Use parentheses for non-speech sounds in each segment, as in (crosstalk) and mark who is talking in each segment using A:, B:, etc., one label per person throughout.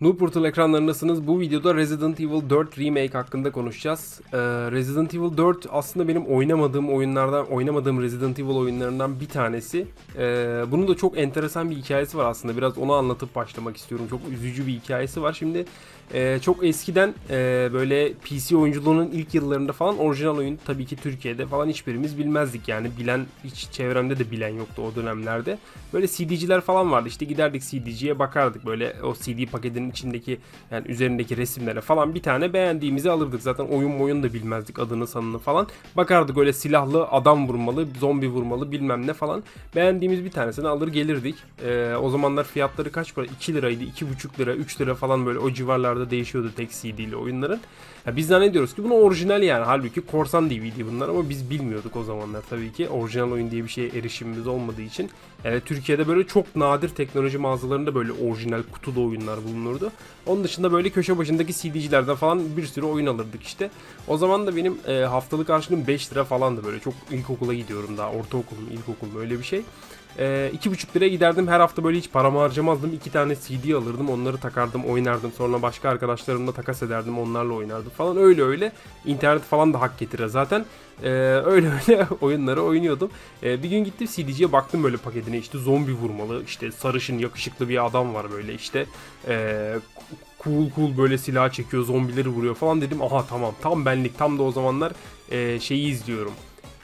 A: Newportal ekranlarındasınız. Bu videoda Resident Evil 4 Remake hakkında konuşacağız. Ee, Resident Evil 4 aslında benim oynamadığım oyunlardan, oynamadığım Resident Evil oyunlarından bir tanesi. Ee, bunun da çok enteresan bir hikayesi var aslında. Biraz onu anlatıp başlamak istiyorum. Çok üzücü bir hikayesi var. Şimdi e, çok eskiden e, böyle PC oyunculuğunun ilk yıllarında falan orijinal oyun tabii ki Türkiye'de falan hiçbirimiz bilmezdik. Yani bilen, hiç çevremde de bilen yoktu o dönemlerde. Böyle CD'ciler falan vardı. İşte giderdik CD'ciye bakardık böyle o CD paketinin içindeki yani üzerindeki resimlere falan bir tane beğendiğimizi alırdık. Zaten oyun oyun da bilmezdik adını sanını falan. Bakardık öyle silahlı adam vurmalı, zombi vurmalı bilmem ne falan. Beğendiğimiz bir tanesini alır gelirdik. Ee, o zamanlar fiyatları kaç para? 2 liraydı, 2,5 lira, 3 lira falan böyle o civarlarda değişiyordu tek CD ile oyunların. Ya biz zannediyoruz ki bunu orijinal yani. Halbuki korsan DVD bunlar ama biz bilmiyorduk o zamanlar tabii ki. Orijinal oyun diye bir şeye erişimimiz olmadığı için. Yani Türkiye'de böyle çok nadir teknoloji mağazalarında böyle orijinal kutulu oyunlar bulunurdu. Onun dışında böyle köşe başındaki CD'cilerden falan bir sürü oyun alırdık işte. O zaman da benim e, haftalık harçlığım 5 lira falandı böyle. Çok ilkokula gidiyorum daha. Ortaokulum, ilkokulum öyle bir şey. Ee, iki buçuk liraya giderdim her hafta böyle hiç paramı harcamazdım. iki tane CD alırdım onları takardım oynardım. Sonra başka arkadaşlarımla takas ederdim onlarla oynardım falan öyle öyle. İnternet falan da hak getirir zaten. Ee, (laughs) öyle öyle oyunları oynuyordum. Ee, bir gün gittim CD'ciye baktım böyle paketine işte zombi vurmalı işte sarışın yakışıklı bir adam var böyle işte. Ee, cool cool böyle silah çekiyor zombileri vuruyor falan dedim. Aha tamam tam benlik tam da o zamanlar e, şeyi izliyorum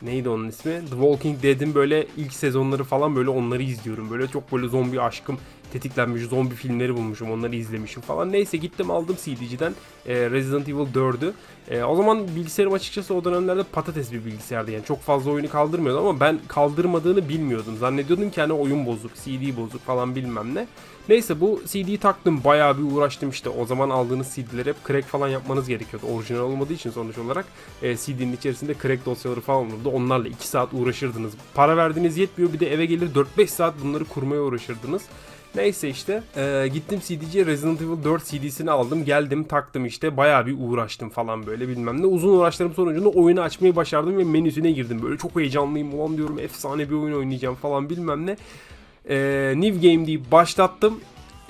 A: neydi onun ismi? The Walking Dead'in böyle ilk sezonları falan böyle onları izliyorum. Böyle çok böyle zombi aşkım tetiklenmiş zombi filmleri bulmuşum onları izlemişim falan. Neyse gittim aldım CD'ciden e, Resident Evil 4'ü. E, o zaman bilgisayarım açıkçası o dönemlerde patates bir bilgisayardı yani çok fazla oyunu kaldırmıyordu ama ben kaldırmadığını bilmiyordum. Zannediyordum ki hani oyun bozuk, CD bozuk falan bilmem ne. Neyse bu CD'yi taktım bayağı bir uğraştım işte o zaman aldığınız CD'leri hep crack falan yapmanız gerekiyordu. Orijinal olmadığı için sonuç olarak e, CD'nin içerisinde crack dosyaları falan olurdu. Onlarla 2 saat uğraşırdınız. Para verdiğiniz yetmiyor bir de eve gelir 4-5 saat bunları kurmaya uğraşırdınız. Neyse işte e, gittim CD'ciye Resident Evil 4 CD'sini aldım geldim taktım işte bayağı bir uğraştım falan böyle bilmem ne. Uzun uğraşlarım sonucunda oyunu açmayı başardım ve menüsüne girdim. Böyle çok heyecanlıyım ulan diyorum efsane bir oyun oynayacağım falan bilmem ne. E, New Game deyip başlattım.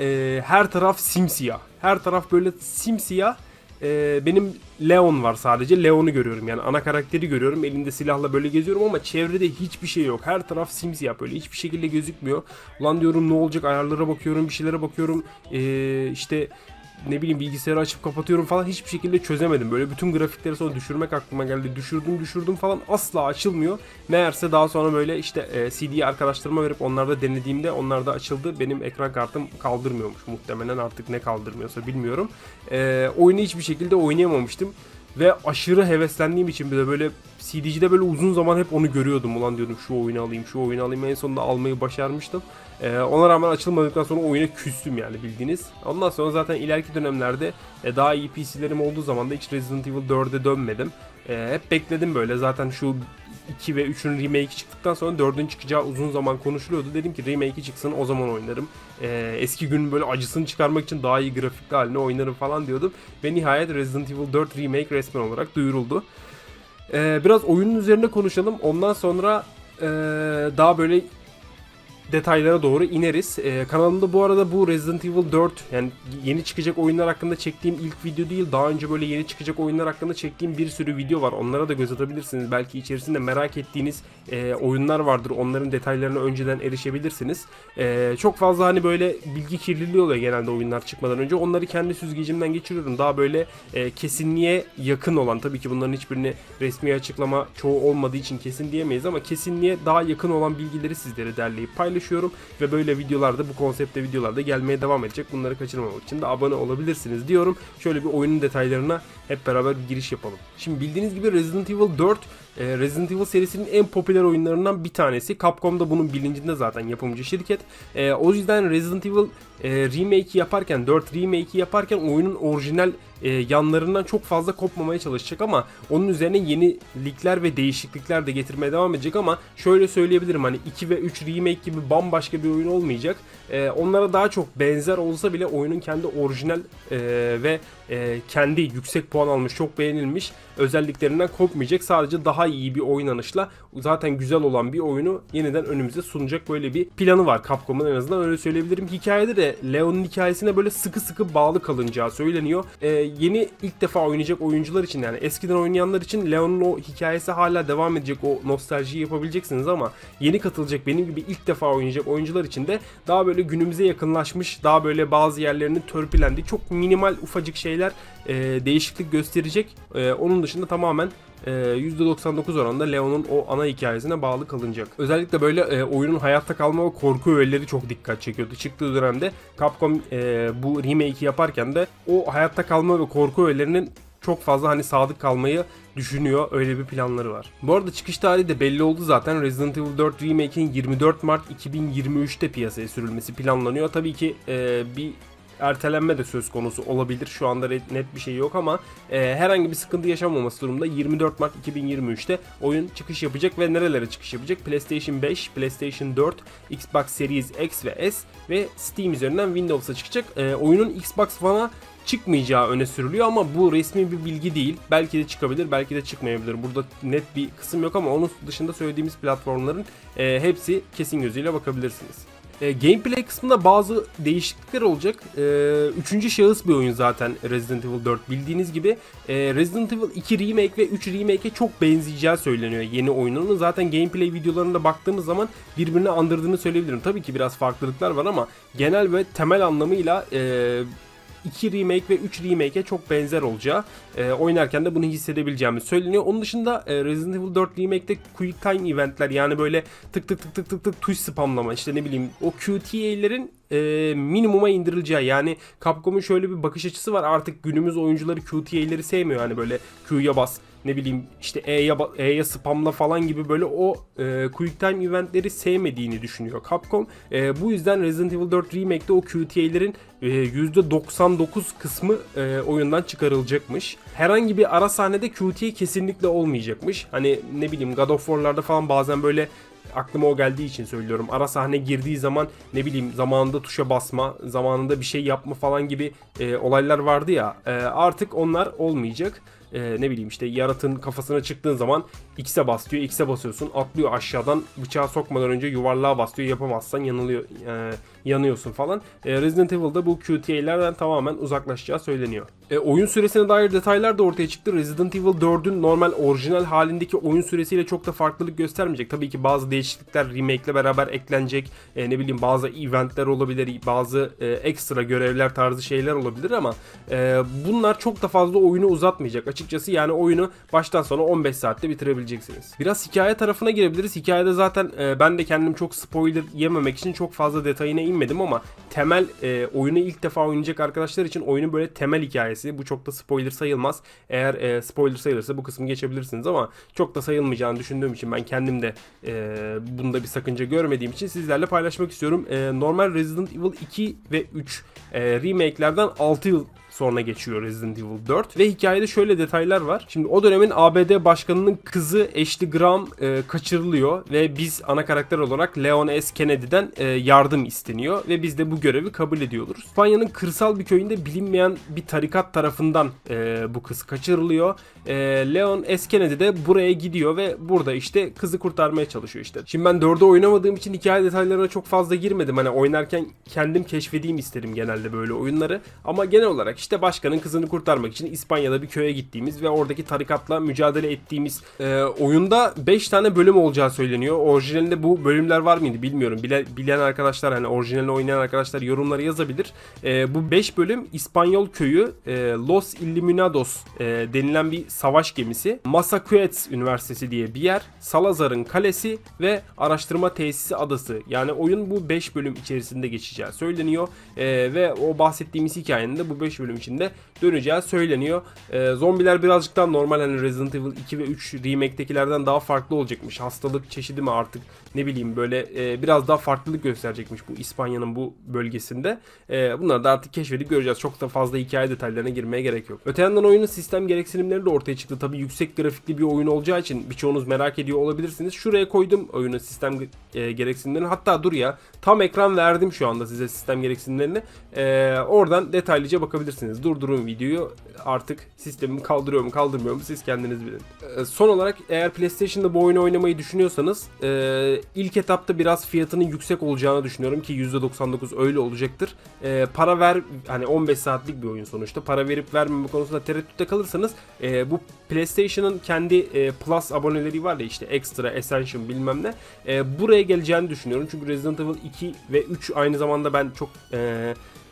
A: E, her taraf simsiyah. Her taraf böyle simsiyah. E, benim Leon var sadece. Leon'u görüyorum yani ana karakteri görüyorum. Elinde silahla böyle geziyorum ama çevrede hiçbir şey yok. Her taraf simsiyah böyle hiçbir şekilde gözükmüyor. Ulan diyorum ne olacak ayarlara bakıyorum bir şeylere bakıyorum. E, işte ne bileyim bilgisayarı açıp kapatıyorum falan hiçbir şekilde çözemedim. Böyle bütün grafikleri sonra düşürmek aklıma geldi. Düşürdüm düşürdüm falan asla açılmıyor. Meğerse daha sonra böyle işte e, CD'yi arkadaşlarıma verip onlarda denediğimde onlar da açıldı. Benim ekran kartım kaldırmıyormuş muhtemelen artık ne kaldırmıyorsa bilmiyorum. E, oyunu hiçbir şekilde oynayamamıştım. Ve aşırı heveslendiğim için bir de böyle CD'cide böyle uzun zaman hep onu görüyordum. Ulan diyordum şu oyunu alayım şu oyunu alayım en sonunda almayı başarmıştım. Ee, ona rağmen açılmadıktan sonra oyuna küstüm yani bildiğiniz. Ondan sonra zaten ileriki dönemlerde e, daha iyi PC'lerim olduğu zaman da hiç Resident Evil 4'e dönmedim. E, hep bekledim böyle zaten şu 2 ve 3'ün remake'i çıktıktan sonra 4'ün çıkacağı uzun zaman konuşuluyordu. Dedim ki remake'i çıksın o zaman oynarım. E, eski günün böyle acısını çıkarmak için daha iyi grafikli haline oynarım falan diyordum. Ve nihayet Resident Evil 4 remake resmen olarak duyuruldu. E, biraz oyunun üzerine konuşalım. Ondan sonra e, daha böyle detaylara doğru ineriz. Ee, kanalımda bu arada bu Resident Evil 4 yani yeni çıkacak oyunlar hakkında çektiğim ilk video değil. Daha önce böyle yeni çıkacak oyunlar hakkında çektiğim bir sürü video var. Onlara da göz atabilirsiniz. Belki içerisinde merak ettiğiniz e, oyunlar vardır. Onların detaylarına önceden erişebilirsiniz. E, çok fazla hani böyle bilgi kirliliği oluyor genelde oyunlar çıkmadan önce. Onları kendi süzgecimden geçiriyorum. Daha böyle e, kesinliğe yakın olan tabii ki bunların hiçbirini resmi açıklama çoğu olmadığı için kesin diyemeyiz ama kesinliğe daha yakın olan bilgileri sizlere derleyip paylaşıyorum ve böyle videolarda bu konsepte videolarda gelmeye devam edecek. Bunları kaçırmamak için de abone olabilirsiniz diyorum. Şöyle bir oyunun detaylarına hep beraber bir giriş yapalım. Şimdi bildiğiniz gibi Resident Evil 4 e, Resident Evil serisinin en popüler oyunlarından bir tanesi. Capcom da bunun bilincinde zaten yapımcı şirket. E, o yüzden Resident Evil e, remake'i yaparken 4 remake'i yaparken oyunun orijinal yanlarından çok fazla kopmamaya çalışacak ama onun üzerine yenilikler ve değişiklikler de getirmeye devam edecek ama şöyle söyleyebilirim hani 2 ve 3 remake gibi bambaşka bir oyun olmayacak. Onlara daha çok benzer olsa bile oyunun kendi orijinal ve e, kendi yüksek puan almış çok beğenilmiş özelliklerinden kopmayacak. Sadece daha iyi bir oynanışla zaten güzel olan bir oyunu yeniden önümüze sunacak böyle bir planı var Capcom'un en azından öyle söyleyebilirim. Hikayede de Leon'un hikayesine böyle sıkı sıkı bağlı kalınacağı söyleniyor. Ee, yeni ilk defa oynayacak oyuncular için yani eskiden oynayanlar için Leon'un o hikayesi hala devam edecek o nostaljiyi yapabileceksiniz ama yeni katılacak benim gibi ilk defa oynayacak oyuncular için de daha böyle günümüze yakınlaşmış daha böyle bazı yerlerinin törpülendiği çok minimal ufacık şeyler e, değişiklik gösterecek. E, onun dışında tamamen e, %99 oranında Leon'un o ana hikayesine bağlı kalınacak. Özellikle böyle e, oyunun hayatta kalma ve korku öğeleri çok dikkat çekiyordu. Çıktığı dönemde Capcom e, bu remake'i yaparken de o hayatta kalma ve korku öğelerinin çok fazla hani sadık kalmayı düşünüyor. Öyle bir planları var. Bu arada çıkış tarihi de belli oldu zaten. Resident Evil 4 Remake'in 24 Mart 2023'te piyasaya sürülmesi planlanıyor. Tabii ki e, bir ertelenme de söz konusu olabilir. Şu anda net bir şey yok ama e, herhangi bir sıkıntı yaşamaması durumda 24 Mart 2023'te oyun çıkış yapacak ve nerelere çıkış yapacak? PlayStation 5, PlayStation 4, Xbox Series X ve S ve Steam üzerinden Windows'a çıkacak. E, oyunun Xbox One'a çıkmayacağı öne sürülüyor ama bu resmi bir bilgi değil. Belki de çıkabilir, belki de çıkmayabilir. Burada net bir kısım yok ama onun dışında söylediğimiz platformların e, hepsi kesin gözüyle bakabilirsiniz. E, gameplay kısmında bazı değişiklikler olacak. E, üçüncü şahıs bir oyun zaten Resident Evil 4 bildiğiniz gibi. E, Resident Evil 2 Remake ve 3 Remake'e çok benzeyeceği söyleniyor yeni oyununun. Zaten gameplay videolarına baktığımız zaman birbirine andırdığını söyleyebilirim. Tabii ki biraz farklılıklar var ama genel ve temel anlamıyla e, 2 remake ve 3 remake'e çok benzer olacağı e, oynarken de bunu hissedebileceğimiz söyleniyor. Onun dışında e, Resident Evil 4 remake'te quick time eventler yani böyle tık tık tık tık tık tık tuş spamlama işte ne bileyim o QTA'lerin e, minimuma indirileceği yani Capcom'un şöyle bir bakış açısı var artık günümüz oyuncuları QTA'leri sevmiyor hani böyle Q'ya bas ne bileyim işte E'ye E'ye spamla falan gibi böyle o e, quick time eventleri sevmediğini düşünüyor Capcom. E, bu yüzden Resident Evil 4 Remake'de o QTA'lerin e, %99 kısmı e, oyundan çıkarılacakmış. Herhangi bir ara sahnede QTA kesinlikle olmayacakmış. Hani ne bileyim God of War'larda falan bazen böyle aklıma o geldiği için söylüyorum. Ara sahne girdiği zaman ne bileyim zamanında tuşa basma, zamanında bir şey yapma falan gibi e, olaylar vardı ya. E, artık onlar olmayacak. E, ne bileyim işte yaratığın kafasına çıktığın zaman X'e bas. X'e basıyorsun. Atlıyor aşağıdan bıçağı sokmadan önce yuvarlığa bas. Yapamazsan yanılıyor, e, yanıyorsun falan. E, Resident Evil'da bu QTA'lerden tamamen uzaklaşacağı söyleniyor. E, oyun süresine dair detaylar da ortaya çıktı. Resident Evil 4'ün normal orijinal halindeki oyun süresiyle çok da farklılık göstermeyecek. Tabii ki bazı değişiklikler remake ile beraber eklenecek. E, ne bileyim bazı eventler olabilir, bazı e, ekstra görevler tarzı şeyler olabilir ama e, bunlar çok da fazla oyunu uzatmayacak. Açıkçası yani oyunu baştan sona 15 saatte bitirebileceksiniz. Biraz hikaye tarafına girebiliriz. Hikayede zaten e, ben de kendim çok spoiler yememek için çok fazla detayına inmedim ama temel e, oyunu ilk defa oynayacak arkadaşlar için oyunun böyle temel hikayesi. Bu çok da spoiler sayılmaz. Eğer e, spoiler sayılırsa bu kısmı geçebilirsiniz ama çok da sayılmayacağını düşündüğüm için ben kendim de e, bunda bir sakınca görmediğim için sizlerle paylaşmak istiyorum. E, normal Resident Evil 2 ve 3 e, remake'lerden 6 yıl sonra geçiyor Resident Evil 4 ve hikayede şöyle detaylar var. Şimdi o dönemin ABD başkanının kızı Ashley Graham e, kaçırılıyor ve biz ana karakter olarak Leon S. Kennedy'den e, yardım isteniyor ve biz de bu görevi kabul ediyoruz. İspanya'nın kırsal bir köyünde bilinmeyen bir tarikat tarafından e, bu kız kaçırılıyor. E, Leon S. Kennedy de buraya gidiyor ve burada işte kızı kurtarmaya çalışıyor işte. Şimdi ben 4'ü oynamadığım için hikaye detaylarına çok fazla girmedim. Hani oynarken kendim keşfedeyim isterim genelde böyle oyunları. Ama genel olarak işte başkanın kızını kurtarmak için İspanya'da bir köye gittiğimiz ve oradaki tarikatla mücadele ettiğimiz e, oyunda 5 tane bölüm olacağı söyleniyor. Orijinalinde bu bölümler var mıydı bilmiyorum. Bile, bilen arkadaşlar hani orijinalini oynayan arkadaşlar yorumları yazabilir. E, bu 5 bölüm İspanyol köyü e, Los Illuminados e, denilen bir savaş gemisi. Massachusetts Üniversitesi diye bir yer. Salazar'ın kalesi ve araştırma tesisi adası. Yani oyun bu 5 bölüm içerisinde geçeceği söyleniyor. E, ve o bahsettiğimiz hikayenin de bu 5 bölüm içinde döneceği söyleniyor. E, zombiler birazcık daha normal hani Resident Evil 2 ve 3 remake'tekilerden daha farklı olacakmış. Hastalık çeşidi mi artık ne bileyim böyle e, biraz daha farklılık gösterecekmiş bu İspanya'nın bu bölgesinde. E, bunları da artık keşfedip göreceğiz. Çok da fazla hikaye detaylarına girmeye gerek yok. Öte yandan oyunun sistem gereksinimleri de ortaya çıktı. Tabii yüksek grafikli bir oyun olacağı için birçoğunuz merak ediyor olabilirsiniz. Şuraya koydum oyunun sistem e, gereksinimlerini. Hatta dur ya tam ekran verdim şu anda size sistem gereksinimlerini. E, oradan detaylıca bakabilirsiniz yapabilirsiniz. Durdurun videoyu. Artık sistemim kaldırıyor mu kaldırmıyor mu siz kendiniz bilin. Ee, son olarak eğer PlayStation'da bu oyunu oynamayı düşünüyorsanız e, ilk etapta biraz fiyatının yüksek olacağını düşünüyorum ki %99 öyle olacaktır. E, para ver hani 15 saatlik bir oyun sonuçta. Para verip vermeme konusunda tereddütte kalırsanız e, bu PlayStation'ın kendi Plus aboneleri var ya işte Extra, Essential bilmem ne. Buraya geleceğini düşünüyorum. Çünkü Resident Evil 2 ve 3 aynı zamanda ben çok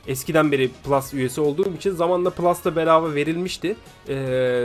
A: eskiden beri Plus üyesi olduğum için zamanla Plus'ta bedava verilmişti. Ee,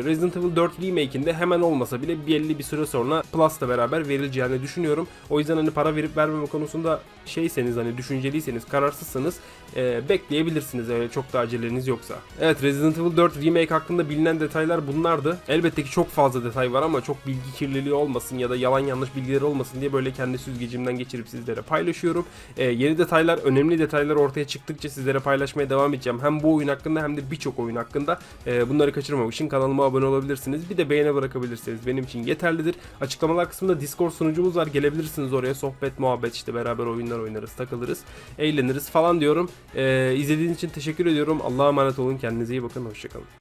A: Resident Evil 4 Remake'inde hemen olmasa bile belli bir süre sonra Plus'la beraber verileceğini düşünüyorum. O yüzden hani para verip vermeme konusunda şeyseniz hani düşünceliyseniz, kararsızsanız e, bekleyebilirsiniz öyle çok da aceleniz yoksa. Evet Resident Evil 4 Remake hakkında bilinen detaylar bunlardı. Elbette ki çok fazla detay var ama çok bilgi kirliliği olmasın ya da yalan yanlış bilgiler olmasın diye böyle kendi süzgecimden geçirip sizlere paylaşıyorum. E, yeni detaylar, önemli detaylar ortaya çıktıkça sizlere paylaşmaya devam edeceğim. Hem bu oyun hakkında hem de birçok oyun hakkında. E, bunları kaçırmamak için kanalıma abone olabilirsiniz. Bir de beğeni bırakabilirsiniz. Benim için yeterlidir. Açıklamalar kısmında Discord sunucumuz var. Gelebilirsiniz oraya. Sohbet, muhabbet işte beraber oyunlar oynarız, takılırız, eğleniriz falan diyorum. E, izlediğiniz için teşekkür ediyorum. Allah'a emanet olun. Kendinize iyi bakın. Hoşçakalın.